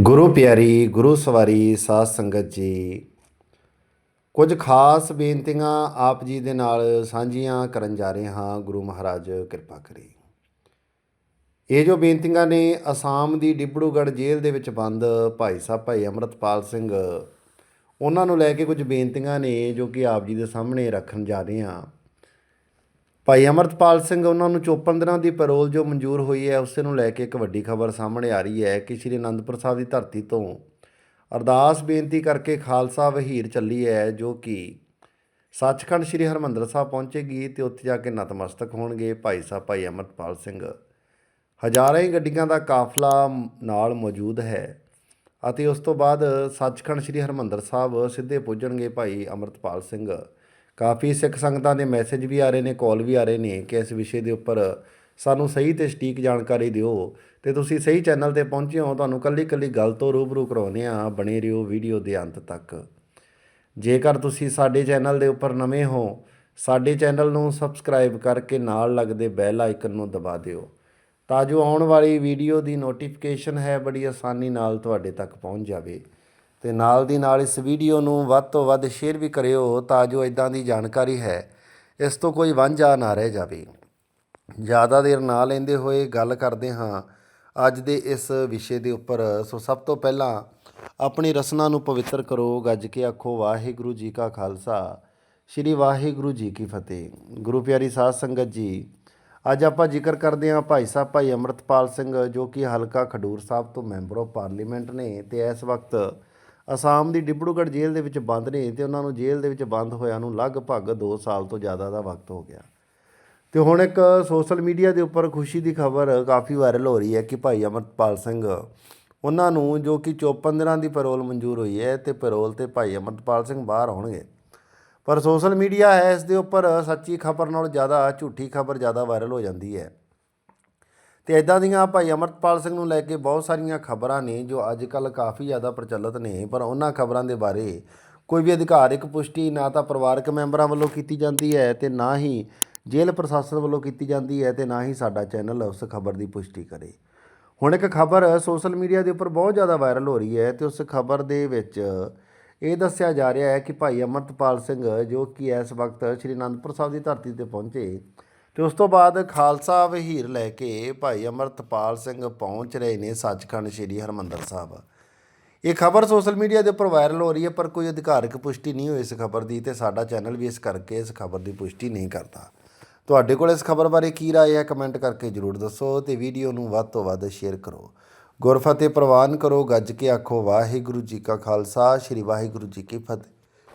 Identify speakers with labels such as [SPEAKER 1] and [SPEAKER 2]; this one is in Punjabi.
[SPEAKER 1] ਗੁਰੂ ਪਿਆਰੀ, ਗੁਰੂ ਸਵਾਰੀ, ਸਾਧ ਸੰਗਤ ਜੀ। ਕੁਝ ਖਾਸ ਬੇਨਤੀਆਂ ਆਪ ਜੀ ਦੇ ਨਾਲ ਸਾਂਝੀਆਂ ਕਰਨ ਜਾ ਰਹੇ ਹਾਂ। ਗੁਰੂ ਮਹਾਰਾਜ, ਕਿਰਪਾ ਕਰੇ। ਇਹ ਜੋ ਬੇਨਤੀਆਂ ਨੇ ਅਸਾਮ ਦੀ ਡਿਬੜੂਗੜ੍ਹ ਜੇਲ੍ਹ ਦੇ ਵਿੱਚ ਬੰਦ, ਭਾਈ ਸਾਹਿਬ, ਭਾਈ ਅਮਰਤਪਾਲ ਸਿੰਘ, ਉਹਨਾਂ ਨੂੰ ਲੈ ਕੇ ਕੁਝ ਬੇਨਤੀਆਂ ਨੇ ਜੋ ਕਿ ਆਪ ਜੀ ਦੇ ਸਾਹਮਣੇ ਰੱਖਣ ਜਾ ਰਹੇ ਹਾਂ। ਭਾਈ ਅਮਰਤਪਾਲ ਸਿੰਘ, ਉਹਨਾਂ ਨੂੰ 54 ਦਿਨਾਂ ਦੀ ਪੈਰੋਲ ਜੋ ਮਨਜ਼ੂਰ ਹੋਈ ਹੈ, ਉਸੇ ਨੂੰ ਲੈ ਕੇ ਇੱਕ ਵੱਡੀ ਖਬਰ ਸਾਹਮਣੇ ਆ ਰਹੀ ਹੈ ਕਿ ਸ੍ਰੀ ਅਨੰਦਪੁਰ ਸਾਹਿਬ ਦੀ ਧਰਤੀ ਤੋਂ ਅਰਦਾਸ ਬੇਨਤੀ ਕਰਕੇ ਖਾਲਸਾ ਵਹੀਰ ਚੱਲੀ ਹੈ, ਜੋ ਕਿ ਸੱਚਖੰਡ ਸ੍ਰੀ ਹਰਮੰਦਰ ਸਾਹਿਬ ਪਹੁੰਚੇਗੀ ਤੇ ਉੱਥੇ ਜਾ ਕੇ ਨਤਮਸਤਕ ਹੋਣਗੇ। ਭਾਈ ਸਾਹਿਬ, ਭਾਈ ਅਮਰਤਪਾਲ ਸਿੰਘ, ਹਜ਼ਾਰਾਂ ਹੀ ਗੱਡੀਆਂ ਦਾ ਕਾਫਲਾ ਨਾਲ ਮੌਜੂਦ ਹੈ ਅਤੇ ਉਸ ਤੋਂ ਬਾਅਦ ਸੱਚਖੰਡ ਸ੍ਰੀ ਹਰਮੰਦਰ ਸਾਹਿਬ ਸਿੱਧੇ ਪੁੱਜਣਗੇ ਭਾਈ ਅਮਰਤਪਾਲ ਸਿੰਘ। ਕਾਫੀ ਸਿੱਖ ਸੰਗਤਾਂ ਦੇ ਮੈਸੇਜ ਵੀ ਆ ਰਹੇ ਨੇ ਕਾਲ ਵੀ ਆ ਰਹੇ ਨੇ ਕਿ ਇਸ ਵਿਸ਼ੇ ਦੇ ਉੱਪਰ ਸਾਨੂੰ ਸਹੀ ਤੇ ਸਟੀਕ ਜਾਣਕਾਰੀ ਦਿਓ। ਤੇ ਤੁਸੀਂ ਸਹੀ ਚੈਨਲ ਤੇ ਪਹੁੰਚੇ ਹੋ, ਤੁਹਾਨੂੰ ਕੱਲੀ ਕੱਲੀ ਗੱਲ ਤੋਂ ਰੂਬਰੂ ਕਰਾਉਂਦੇ ਆ ਬਣੇ ਰਹੋ ਵੀਡੀਓ ਦੇ ਅੰਤ ਤੱਕ। ਜੇਕਰ ਤੁਸੀਂ ਸਾਡੇ ਚੈਨਲ ਦੇ ਉੱਪਰ ਨਵੇਂ ਹੋ, ਸਾਡੇ ਚੈਨਲ ਨੂੰ ਸਬਸਕ੍ਰਾਈਬ ਕਰਕੇ ਨਾਲ ਲੱਗਦੇ ਬੈਲ ਆਈਕਨ ਨੂੰ ਦਬਾ ਦਿਓ। ਤਾਂ ਜੋ ਆਉਣ ਵਾਲੀ ਵੀਡੀਓ ਦੀ ਨੋਟੀਫਿਕੇਸ਼ਨ ਹੈ, ਬੜੀ ਆਸਾਨੀ ਨਾਲ ਤੁਹਾਡੇ ਤੱਕ ਪਹੁੰਚ ਜਾਵੇ। ਤੇ ਨਾਲ ਦੀ ਨਾਲ ਇਸ ਵੀਡੀਓ ਨੂੰ ਵੱਧ ਤੋਂ ਵੱਧ ਸ਼ੇਅਰ ਵੀ ਕਰਿਓ ਤਾਂ ਜੋ ਇਦਾਂ ਦੀ ਜਾਣਕਾਰੀ ਹੈ। ਇਸ ਤੋਂ ਕੋਈ ਵਾਂਝਾ ਨਾ ਰਹਿ ਜਾਵੇ। ਜ਼ਿਆਦਾ ਦੇਰ ਨਾ ਲੈਂਦੇ ਹੋਏ ਗੱਲ ਕਰਦੇ ਹਾਂ। ਅੱਜ ਦੇ ਇਸ ਵਿਸ਼ੇ ਦੇ ਉੱਪਰ। ਸੋ ਸਭ ਤੋਂ ਪਹਿਲਾਂ ਆਪਣੀ ਰਸਨਾ ਨੂੰ ਪਵਿੱਤਰ ਕਰੋ। ਗੱਜ ਕੇ ਆਖੋ, ਵਾਹਿਗੁਰੂ ਜੀ ਕਾ ਖਾਲਸਾ। ਸ੍ਰੀ ਵਾਹਿਗੁਰੂ ਜੀ ਕੀ ਫਤਿਹ। ਗੁਰੂ ਪਿਆਰੀ ਸਾਧ ਸੰਗਤ ਜੀ, ਅੱਜ ਆਪਾਂ ਜ਼ਿਕਰ ਕਰਦੇ ਹਾਂ ਭਾਈ ਸਾਹਿਬ, ਭਾਈ ਅਮਰਤਪਾਲ ਸਿੰਘ ਜੋ ਕਿ ਹਲਕਾ ਖਡੂਰ ਸਾਹਿਬ ਤੋਂ ਮੈਂਬਰ ਆਫ ਪਾਰਲੀਮੈਂਟ ਨੇ ਤੇ ਇਸ ਵਕਤ ਅਸਾਮ ਦੀ ਡਿਬੜੂਗੜ੍ਹ ਜੇਲ੍ਹ ਦੇ ਵਿੱਚ ਬੰਦ ਨੇ ਤੇ ਉਹਨਾਂ ਨੂੰ ਜੇਲ੍ਹ ਦੇ ਵਿੱਚ ਬੰਦ ਹੋਇਆਂ ਨੂੰ ਲਗਭਗ 2 ਸਾਲ ਤੋਂ ਜ਼ਿਆਦਾ ਦਾ ਵਕਤ ਹੋ ਗਿਆ। ਤੇ ਹੁਣ ਇੱਕ ਸੋਸ਼ਲ ਮੀਡੀਆ ਦੇ ਉੱਪਰ ਖੁਸ਼ੀ ਦੀ ਖਬਰ ਕਾਫੀ ਵਾਇਰਲ ਹੋ ਰਹੀ ਹੈ ਕਿ ਭਾਈ ਅਮਰਪਾਲ ਸਿੰਘ, ਉਹਨਾਂ ਨੂੰ ਜੋ ਕਿ 54 ਦਿਨਾਂ ਦੀ ਪੈਰੋਲ ਮਨਜ਼ੂਰ ਹੋਈ ਹੈ ਤੇ ਪੈਰੋਲ ਤੇ ਭਾਈ ਅਮਰਪਾਲ ਸਿੰਘ ਬਾਹਰ ਆਉਣਗੇ। ਪਰ ਸੋਸ਼ਲ ਮੀਡੀਆ ਹੈ ਇਸ ਦੇ ਉੱਪਰ ਸੱਚੀ ਖਬਰ ਨਾਲੋਂ ਜ਼ਿਆਦਾ ਝੂਠੀ ਖਬਰ ਜ਼ਿਆਦਾ ਵਾਇਰਲ ਹੋ ਜਾਂਦੀ ਹੈ। ਤੇ ਇਦਾਂ ਦੀਆਂ ਭਾਈ ਅਮਰਪਾਲ ਸਿੰਘ ਨੂੰ ਲੈ ਕੇ ਬਹੁਤ ਸਾਰੀਆਂ ਖਬਰਾਂ ਨੇ ਜੋ ਅੱਜ ਕੱਲ ਕਾਫੀ ਜ਼ਿਆਦਾ ਪ੍ਰਚਲਿਤ ਨੇ, ਪਰ ਉਹਨਾਂ ਖਬਰਾਂ ਦੇ ਬਾਰੇ ਕੋਈ ਵੀ ਅਧਿਕਾਰਿਕ ਪੁਸ਼ਟੀ ਨਾ ਤਾਂ ਪਰਿਵਾਰਕ ਮੈਂਬਰਾਂ ਵੱਲੋਂ ਕੀਤੀ ਜਾਂਦੀ ਹੈ ਤੇ ਨਾ ਹੀ ਜੇਲ੍ਹ ਪ੍ਰਸ਼ਾਸਨ ਵੱਲੋਂ ਕੀਤੀ ਜਾਂਦੀ ਹੈ ਤੇ ਨਾ ਹੀ ਸਾਡਾ ਚੈਨਲ ਉਸ ਖਬਰ ਦੀ ਪੁਸ਼ਟੀ ਕਰੇ। ਹੁਣ ਇੱਕ ਖਬਰ ਸੋਸ਼ਲ ਮੀਡੀਆ ਦੇ ਉੱਪਰ ਬਹੁਤ ਜ਼ਿਆਦਾ ਵਾਇਰਲ ਹੋ ਰਹੀ ਹੈ ਤੇ ਉਸ ਖਬਰ ਦੇ ਵਿੱਚ ਇਹ ਦੱਸਿਆ ਜਾ ਰਿਹਾ ਹੈ ਕਿ ਭਾਈ ਅਮਰਤਪਾਲ ਸਿੰਘ ਜੋ ਕਿ ਇਸ ਵਕਤ ਸ੍ਰੀ ਅਨੰਦਪੁਰ ਸਾਹਿਬ ਦੀ ਧਰਤੀ ਤੇ ਪਹੁੰਚੇ ਤੇ ਉਸ ਤੋਂ ਬਾਅਦ ਖਾਲਸਾ ਵਹੀਰ ਲੈ ਕੇ ਭਾਈ ਅਮਰਤਪਾਲ ਸਿੰਘ ਪਹੁੰਚ ਰਹੇ ਨੇ ਸੱਚਖੰਡ ਸ੍ਰੀ ਹਰਮੰਦਰ ਸਾਹਿਬ। ਇਹ ਖਬਰ ਸੋਸ਼ਲ ਮੀਡੀਆ ਦੇ ਉੱਪਰ ਵਾਇਰਲ ਹੋ ਰਹੀ ਹੈ, ਪਰ ਕੋਈ ਅਧਿਕਾਰਕ ਪੁਸ਼ਟੀ ਨਹੀਂ ਹੋਈ ਇਸ ਖਬਰ ਦੀ ਤੇ ਸਾਡਾ ਚੈਨਲ ਵੀ ਇਸ ਕਰਕੇ ਇਸ ਖਬਰ ਦੀ ਪੁਸ਼ਟੀ ਨਹੀਂ ਕਰਦਾ। ਤੁਹਾਡੇ ਕੋਲ ਇਸ ਖਬਰ ਬਾਰੇ ਕੀ ਰਾਏ ਹੈ ਕਮੈਂਟ ਕਰਕੇ ਜਰੂਰ ਦੱਸੋ ਤੇ ਵੀਡੀਓ ਨੂੰ ਵੱਧ ਤੋਂ ਵੱਧ ਸ਼ੇਅਰ ਕਰੋ। ਗੁਰਫਤਿਹ ਪ੍ਰਵਾਨ ਕਰੋ, ਗੱਜ ਕੇ ਆਖੋ, ਵਾਹਿਗੁਰੂ ਜੀ ਕਾ ਖਾਲਸਾ, ਸ੍ਰੀ ਵਾਹਿਗੁਰੂ ਜੀ ਕੀ ਫਤਿਹ।